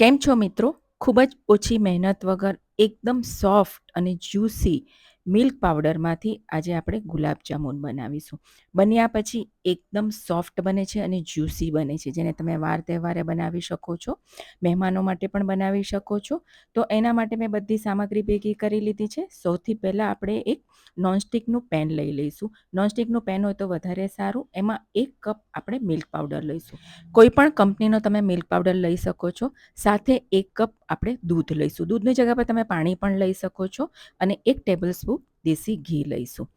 કેમ છો મિત્રો? ખૂબ જ ઓછી મહેનત વગર એકદમ સોફ્ટ અને જ્યુસી મિલ્ક પાવડરમાંથી આજે આપણે ગુલાબ જામુન બનાવીશું. બન્યા પછી એકદમ સોફ્ટ બને છે અને જ્યુસી બને છે, જેને તમે વાર તહેવારે બનાવી શકો છો, મહેમાનો માટે પણ બનાવી શકો છો. તો એના માટે મેં બધી સામગ્રી ભેગી કરી લીધી છે. સૌથી પહેલાં આપણે એક નોનસ્ટિકનું પેન લઈ લઈશું. નોનસ્ટિકનું પેન હોય તો વધારે સારું. એમાં એક કપ આપણે મિલ્ક પાવડર લઈશું. કોઈ પણ કંપનીનો તમે મિલ્ક પાવડર લઈ શકો છો. સાથે એક કપ આપણે દૂધ લઈશું. દૂધની જગ્યા પર તમે પાણી પણ લઈ શકો છો અને એક ટેબલ સ્પૂન દેશી ઘી લઈશું.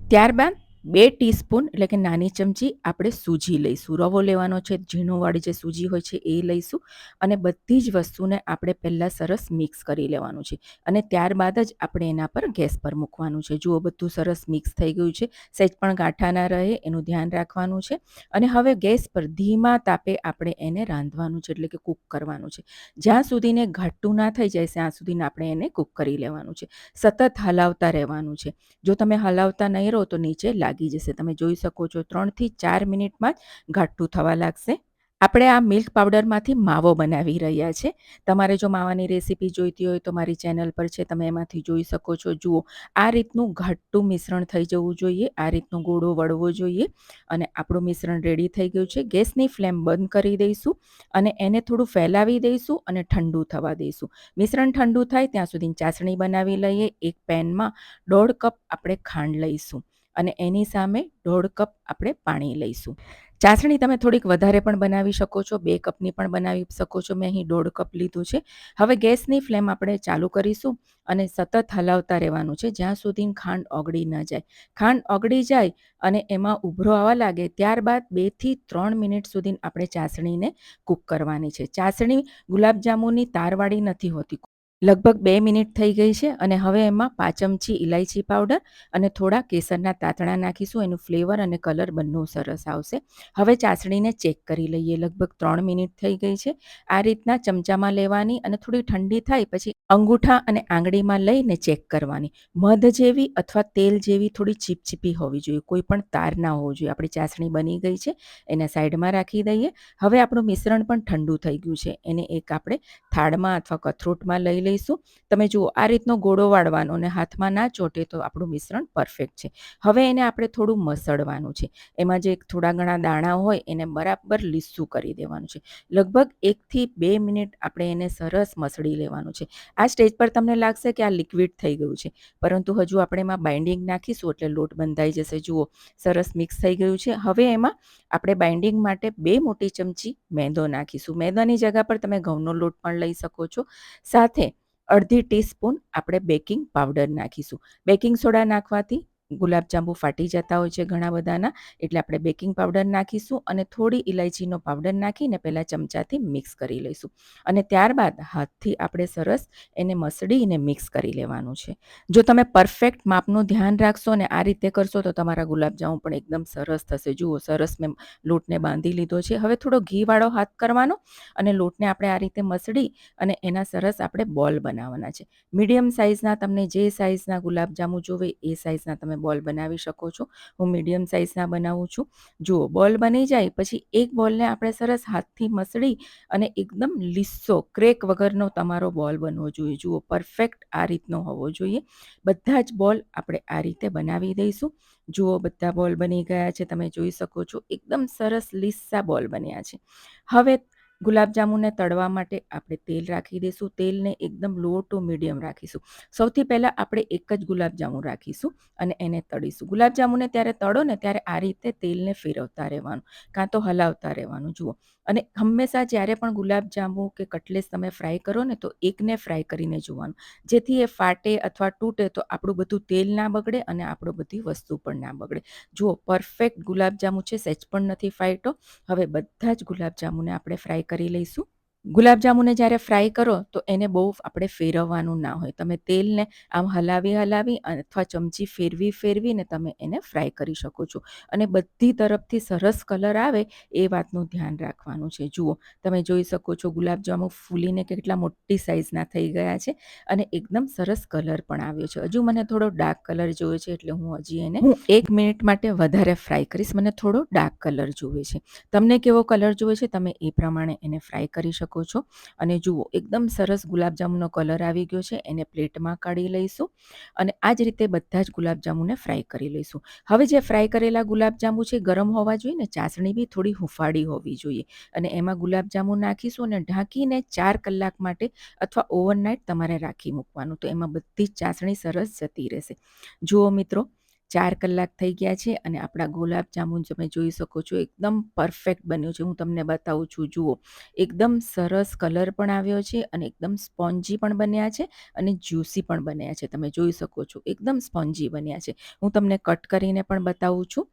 ત્યારબાદ બે ટીસ્પૂન એટલે કે નાની ચમચી આપણે સૂજી લઈશું. રવો લેવાનો છે, ઝીણોવાળી જે સૂજી હોય છે એ લઈશું અને બધી જ વસ્તુને આપણે પહેલાં સરસ મિક્સ કરી લેવાનું છે અને ત્યારબાદ જ આપણે એના પર ગેસ પર મૂકવાનું છે. જુઓ બધું સરસ મિક્સ થઈ ગયું છે. સહેજ પણ ગાંઠા ના રહે, એનું ધ્યાન રાખવાનું છે અને હવે ગેસ પર ધીમા તાપે આપણે એને રાંધવાનું છે એટલે કે કૂક કરવાનું છે. જ્યાં સુધીને ઘાટું ના થઈ જાય, ત્યાં સુધીને આપણે એને કૂક કરી લેવાનું છે. સતત હલાવતા રહેવાનું છે. જો તમે હલાવતા નહીં રહો તો નીચે લાગી જશે. તમે જોઈ શકો છો ત્રણથી ચાર મિનિટમાં જ ઘાટું થવા લાગશે. આપણે આ મિલ્ક પાવડરમાંથી માવો બનાવી રહ્યા છે. તમારે જો માવાની રેસીપી જોઈતી હોય તો મારી ચેનલ પર છે. તમે એમાંથી જોઈ શકો છો. જુઓ, આ રીતનું ઘટ્ટું મિશ્રણ થઈ જવું જોઈએ. આ રીતનું ગોળો વળવો જોઈએ અને આપણું મિશ્રણ રેડી થઈ ગયું છે. ગેસની ફ્લેમ બંધ કરી દઈશું અને એને થોડું ફેલાવી દઈશું અને ઠંડુ થવા દઈશું. મિશ્રણ ઠંડુ થાય ત્યાં સુધી ચાસણી બનાવી લઈએ. એક પેનમાં દોઢ કપ આપણે ખાંડ લઈશું. અને એની સામે દોઢ કપ આપણે પાણી લઈશું. ચાસણી તમે થોડીક વધારે પણ બનાવી શકો છો, બે કપની પણ બનાવી શકો છો. મેં અહીં દોઢ કપ લીધું છે. હવે ગેસની ફ્લેમ આપણે ચાલુ કરીશું અને સતત હલાવતા રહેવાનું છે, જ્યાં સુધી ખાંડ ઓગળી ન જાય. ખાંડ ઓગળી જાય અને એમાં ઉભરો આવવા લાગે, ત્યારબાદ બેથી ત્રણ મિનિટ સુધી આપણે ચાસણીને કૂક કરવાની છે. ચાસણી ગુલાબજાંબુની તારવાળી નથી હોતી. લગભગ બે મિનિટ થઈ ગઈ છે અને હવે એમાં પાંચ ચમચી ઇલાયચી પાવડર અને થોડા કેસરના તાતણા નાખીશું. એનું ફ્લેવર અને કલર બંને સરસ આવશે. હવે ચાસણીને ચેક કરી લઈએ. લગભગ ત્રણ મિનિટ થઈ ગઈ છે. આ રીતના ચમચામાં લેવાની અને થોડી ઠંડી થાય પછી અંગૂઠા અને આંગળીમાં લઈને ચેક કરવાની. મધ જેવી અથવા તેલ જેવી થોડી ચીપચીપી હોવી જોઈએ. કોઈ પણ તાર ના હોવો જોઈએ. આપણી ચાસણી બની ગઈ છે. એને સાઈડમાં રાખી દઈએ. હવે આપણું મિશ્રણ પણ ઠંડુ થઈ ગયું છે. એને એક આપણે થાળમાં અથવા કથરોટમાં લઈ લઈશું. તમે જુઓ, આ રીતનો ગોળો વાળવાનો અને હાથમાં ના ચોટે તો આપણું મિશ્રણ પરફેક્ટ છે. હવે એને આપણે થોડું મસળવાનું છે. એમાં જે થોડા ઘણા દાણા હોય એને બરાબર લીસું કરી દેવાનું છે. લગભગ એકથી બે મિનિટ આપણે એને સરસ મસળી લેવાનું છે. આ સ્ટેજ પર તમને લાગશે કે આ લિક્વિડ થઈ ગયું છે. પરંતુ હજુ આપણે એમાં બાઇન્ડિંગ નાખીશું એટલે લોટ બંધાઈ જશે. જુઓ, સરસ મિક્સ થઈ ગયું છે. હવે એમાં આપણે બાઇન્ડિંગ માટે બે મોટી ચમચી મેંદો નાખીશું. મેંદાની જગ્યા પર તમે ઘઉંનો લોટ પણ લઈ શકો છો. સાથે અડધી ટીસ્પૂન આપણે બેકિંગ પાવડર નાખીશું. બેકિંગ સોડા નાખવાથી ગુલાબજાંબુ ફાટી જતા હોય છે ઘણા બધાના, એટલે આપણે બેકિંગ પાવડર નાખીશું અને થોડી ઇલાયચીનો પાવડર નાખીને પહેલાં ચમચાથી મિક્સ કરી લઈશું. અને ત્યારબાદ હાથથી આપણે સરસ એને મસળીને મિક્સ કરી લેવાનું છે. જો તમે પરફેક્ટ માપનું ધ્યાન રાખશો અને આ રીતે કરશો તો તમારા ગુલાબજાંબુ પણ એકદમ સરસ થશે. જુઓ, સરસ મેં લોટને બાંધી લીધો છે. હવે થોડો ઘીવાળો હાથ કરવાનો અને લોટને આપણે આ રીતે મસળી અને એના સરસ આપણે બોલ બનાવવાના છે. મીડિયમ સાઇઝના તમને જે સાઇઝના ગુલાબજાંબુ જોવે એ સાઇઝના તમે બોલ બનાવી શકો છો. હું મીડિયમ સાઇઝના બનાવું છું. જુઓ, બોલ બની જાય પછી એક બોલને આપણે સરસ હાથથી મસળી અને એકદમ લીસ્સો ક્રેક વગરનો તમારો બોલ બનવો જોઈએ. જુઓ, પરફેક્ટ આ રીતનો હોવો જોઈએ. બધા જ બોલ આપણે આ રીતે બનાવી દઈશું. જુઓ, બધા બોલ બની ગયા છે. તમે જોઈ શકો છો, એકદમ સરસ લીસ્સા બોલ બન્યા છે. હવે ગુલાબજાંબુને તળવા માટે આપણે તેલ રાખી દઈશું. તેલને એકદમ લો ટુ મીડિયમ રાખીશું. સૌથી પહેલાં આપણે એક જ ગુલાબજાંબુ રાખીશું અને એને તળીશું. ગુલાબજાંબુને ત્યારે તળો ને ત્યારે આ રીતે તેલને ફેરવતા રહેવાનું, કાં તો હલાવતા રહેવાનું. જુઓ, અને હંમેશા જ્યારે પણ ગુલાબજાંબુ કે કટલેસ તમે ફ્રાય કરો ને તો એકને ફ્રાય કરીને જોવાનું. જેથી એ ફાટે અથવા તૂટે તો આપણું બધું તેલ ના બગડે અને આપણું બધી વસ્તુ પણ ના બગડે. જુઓ, પરફેક્ટ ગુલાબજાંબુ છે, સહેજ પણ નથી ફાયટો હવે બધા જ ગુલાબજાંબુને આપણે ફ્રાય કરી લઈશું. ગુલાબજાંબુને જ્યારે ફ્રાય કરો તો એને બહુ આપણે ફેરવવાનું ના હોય. તમે તેલને આમ હલાવી હલાવી અથવા ચમચી ફેરવી ફેરવીને તમે એને ફ્રાય કરી શકો છો. અને બધી તરફથી સરસ કલર આવે એ વાતનું ધ્યાન રાખવાનું છે. જુઓ તમે જોઈ શકો છો ગુલાબજાંબુ ફૂલીને કેટલા મોટી સાઇઝના થઈ ગયા છે અને એકદમ સરસ કલર પણ આવ્યો છે. હજુ મને થોડો ડાર્ક કલર જોઈએ છે એટલે હું હજી એને હું એક મિનિટ માટે વધારે ફ્રાય કરીશ. મને થોડો ડાર્ક કલર જોવે છે. તમને કેવો કલર જોવે છે તમે એ પ્રમાણે એને ફ્રાય કરી શકો શકો છો. અને જુઓ, એકદમ સરસ ગુલાબજાંબુનો કલર આવી ગયો છે, એને પ્લેટમાં કાઢી લઈશું અને આ જ રીતે બધા જ ગુલાબજાંબુને ફ્રાય કરી લઈશું. હવે જે ફ્રાય કરેલા ગુલાબજાંબુ છે ગરમ હોવા જોઈએ ને ચાસણી બી થોડી હુંફાળી હોવી જોઈએ. અને એમાં ગુલાબજાંબુ નાખીશું અને ઢાંકીને ચાર કલાક માટે અથવા ઓવરનાઇટ તમારે રાખી મૂકવાનું. તો એમાં બધી જ ચાસણી સરસ જતી રહેશે. જુઓ મિત્રો ચાર કલાક થઈ ગયા છે અને આપણા ગુલાબ જાંબુ તમે જોઈ શકો છો એકદમ પરફેક્ટ બન્યું છે. હું તમને બતાવું છું જુઓ. એકદમ સરસ કલર પણ આવ્યો છે અને એકદમ સ્પોન્જી પણ બન્યા છે અને જ્યુસી પણ બન્યા છે. તમે જોઈ શકો છો એકદમ સ્પોન્જી બન્યા છે. હું તમને કટ કરીને પણ બતાવું છું.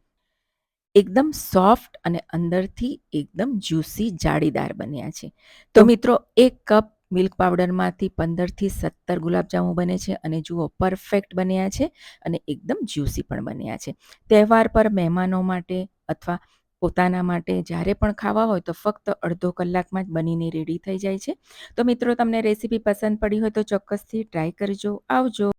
એકદમ સોફ્ટ અને અંદરથી એકદમ જ્યુસી જાળીદાર બન્યા છે. તો મિત્રો એક કપ મિલ્ક પાવડરમાંથી પંદરથી સત્તર ગુલાબજાંબુ બને છે અને જુઓ, પરફેક્ટ બન્યા છે અને એકદમ જ્યુસી પણ બન્યા છે. તહેવાર પર મહેમાનો માટે અથવા પોતાના માટે જ્યારે પણ ખાવા હોય તો ફક્ત અડધો કલાકમાં જ બનીને રેડી થઈ જાય છે. તો મિત્રો, તમને રેસીપી પસંદ પડી હોય તો ચોક્કસથી ટ્રાય કરજો. આવજો.